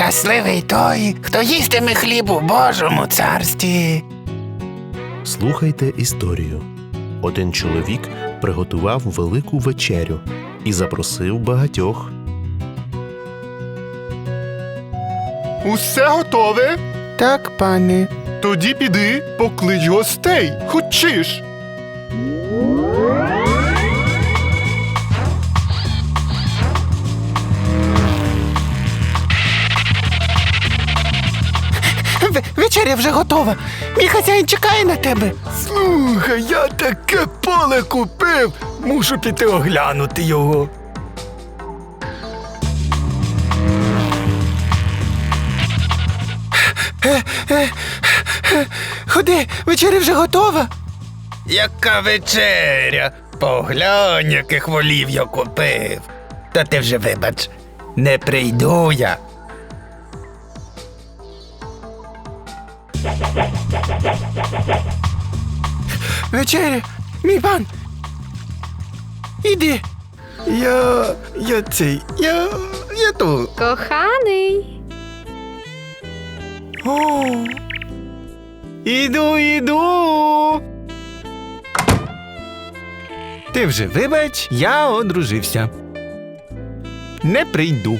Щасливий той, хто їстиме хліб у Божому царстві. Слухайте історію. Один чоловік приготував велику вечерю і запросив багатьох. Усе готове? Так, пане. Тоді піди, поклич гостей. Хочеш? Вечеря вже готова. Мій хазяїн чекає на тебе. Слухай, я таке поле купив. Мушу піти оглянути його. Ходи, вечеря вже готова. Яка вечеря? Поглянь, яких волів я купив. Та ти вже вибач, не прийду я. Вечеря, мій пан. Іди. Я. я цей. Я. я тут. Коханий. О. Іду, іду. Ти вже вибач, я одружився. Не прийду.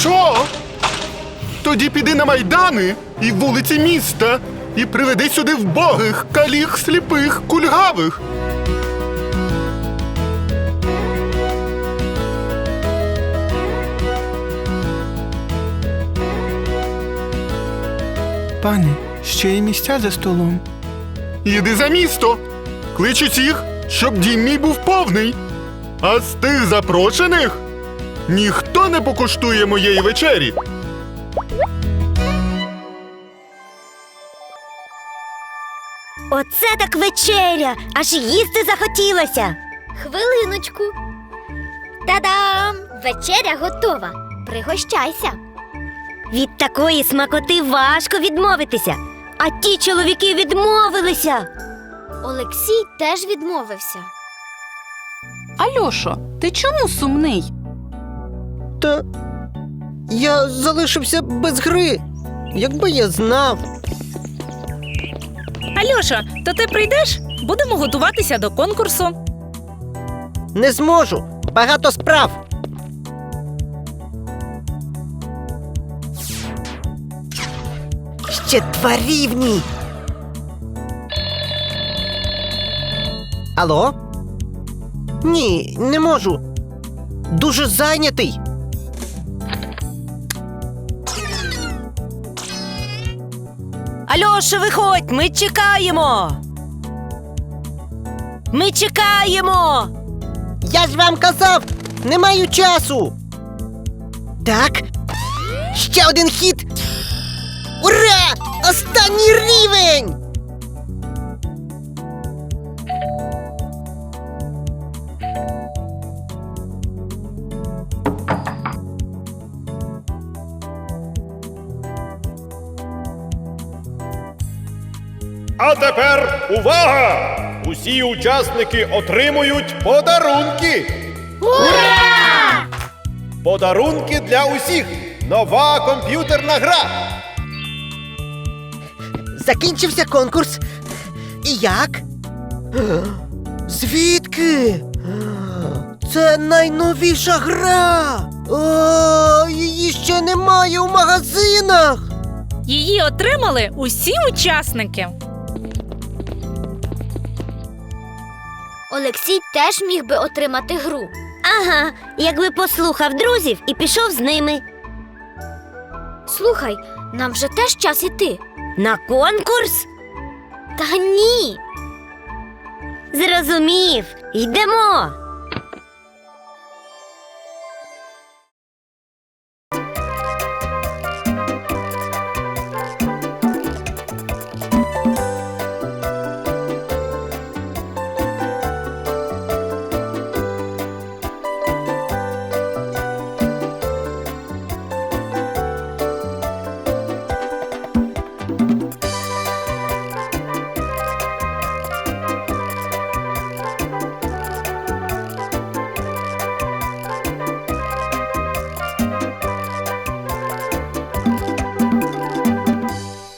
Що? Тоді піди на майдани і вулиці міста і приведи сюди вбогих, каліх, сліпих, кульгавих. Пане, ще є місця за столом. Іди за місто. Клич усіх, щоб дім мій був повний. А з тих запрошених ніхто не покуштує моєї вечері. Оце так вечеря! Аж їсти захотілося. Хвилиночку. Та-дам! Вечеря готова. Пригощайся. Від такої смакоти важко відмовитися. А ті чоловіки відмовилися. Олексій теж відмовився. Альошо, ти чому сумний? Та я залишився без гри. Якби я знав. Альоша, то ти прийдеш? Будемо готуватися до конкурсу. Не зможу. Багато справ. Ще тварівні. Алло? Ні, не можу. Дуже зайнятий. Альоша, виходь, ми чекаємо. Ми чекаємо. Я ж вам казав, не маю часу. Так. Ще один хід. Ура! Останній рівень! А тепер увага! Усі учасники отримують подарунки. Ура! Подарунки для усіх. Нова комп'ютерна гра. закінчився конкурс. І як? Звідки? Це найновіша гра. О, її ще немає у магазинах. Її отримали усі учасники. Олексій теж міг би отримати гру. Ага, якби послухав друзів і пішов з ними. Слухай, нам вже теж час іти. На конкурс? Та ні. Зрозумів. Йдемо.